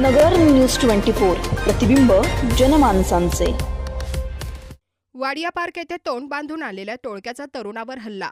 नगर news twenty four प्रतिबिंब जनमानसांचे. Wadia park येथे तोंड बांधून आलेल्या टोळक्याचा तरुणावर हल्ला.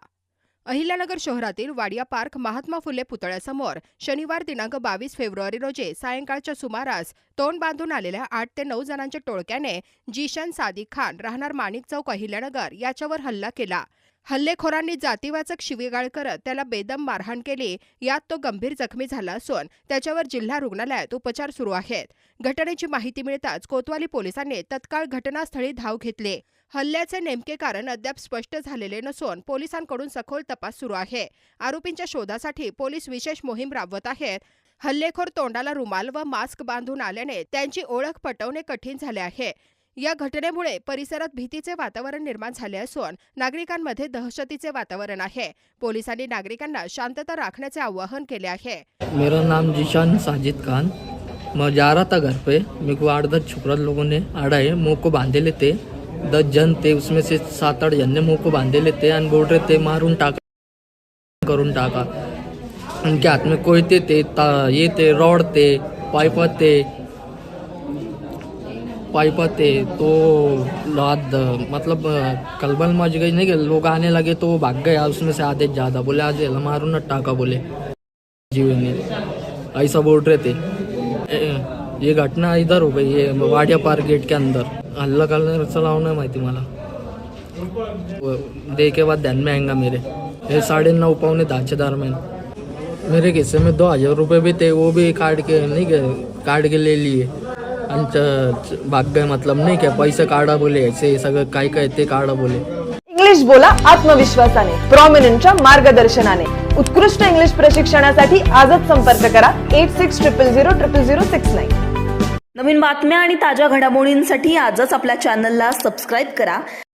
अहिल्यानगर शहरातील वाडिया पार्क महात्मा फुले पुतळ्यासमोर शनिवार दिनांक बावीस फेब्रुवारी रोजी सायंकाळच्या सुमारास तोंड बांधून आलेल्या आठ ते नऊ जणांच्या टोळक्याने जिशन सादिक खान राहणार माणिक चौक अहिल्यानगर याच्यावर हल्ला केला. हल्लेखोरांनी जातीवाचक शिवीगाळ करत त्याला बेदम मारहाण केली. यात तो गंभीर जखमी झाला असून त्याच्यावर जिल्हा रुग्णालयात उपचार सुरू आहेत. घटनेची माहिती मिळताच कोतवाली पोलिसांनी तत्काळ घटनास्थळी धाव घेतली. हल्ल्याचे नेमके कारण अद्याप स्पष्ट झालेले नसून पोलिसांकडून सखोल तपास सुरू आहे. आरोपींच्या शोधासाठी पोलीस विशेष मोहीम राबवत आहेत. हल्लेखोर तोंडाला रुमाल व मास्क बांधून आल्याने त्यांची ओळख पटवणे कठीण झाले आहे. या घटनेमुळे परिसरात भीतीचे वातावरण निर्माण झाले असून नागरिकांमध्ये दहशतीचे वातावरण आहे. पोलिसांनी नागरिकांना शांतता राखण्याचे आवाहन केले आहे. मेरा नाम जिशान साजिद खान. मैं जा रहा था घर पे. मेरे को आठ दस छुपरा लोगों ने आड़ा है. मुंह को बांधे लेते. दस जन थे उसमें से सात आठ जन ने मुँह को बांधे लेते आणि बोल रहे थे मारून टाका करून टाका. उनके हाथ में कोयते थे ये थे रॉड थे पाइप थे पाइप थे तो रात मतलब कलबल मच गई, नहीं लोग आने लगे तो भाग गया, उसमें से आधे ज़्यादा बोले आज मारून ना टाका बोले। जीव ने ऐसा बोल रहे थे ये घटना इधर हो गई, ये वाडिया पार्क गेट के अंदर। हल्ला करने चलाव नहीं माहिती मला। दे के बाद ध्यान में आएगा मेरे। ये साढ़े नौ पौने दहाच्या दरम्यान मेरे किस्से में दो हज़ार रुपये भी थे, वो भी काट के, नहीं गए काट के ले लिए। गए मतलब नाही क्या पैसे काढा बोले ऐसे सगळं काय काय ते काढा बोले. इंग्लिश बोला आत्मविश्वासाने प्रॉमिनंटच्या मार्गदर्शनाने. उत्कृष्ट इंग्लिश प्रशिक्षणासाठी आजच संपर्क करा eight six triple zero triple zero six nine नवीन बातम्या आणि ताज्या घडामोडींसाठी आजच आपल्या चॅनलला सबस्क्राईब करा.